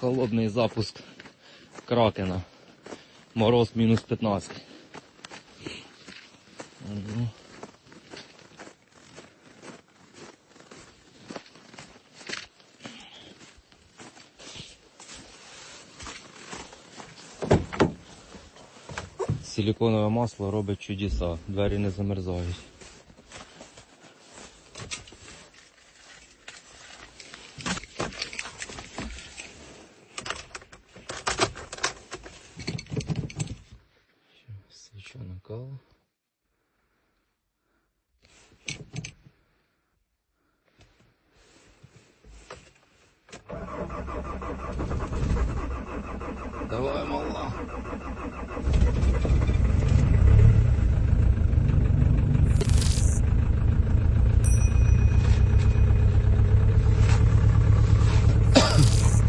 Холодний запуск кракена. Мороз мінус 15. Ну. Силиконове масло робить чудеса, двері не замерзають. Свічана накал. Давай, мала.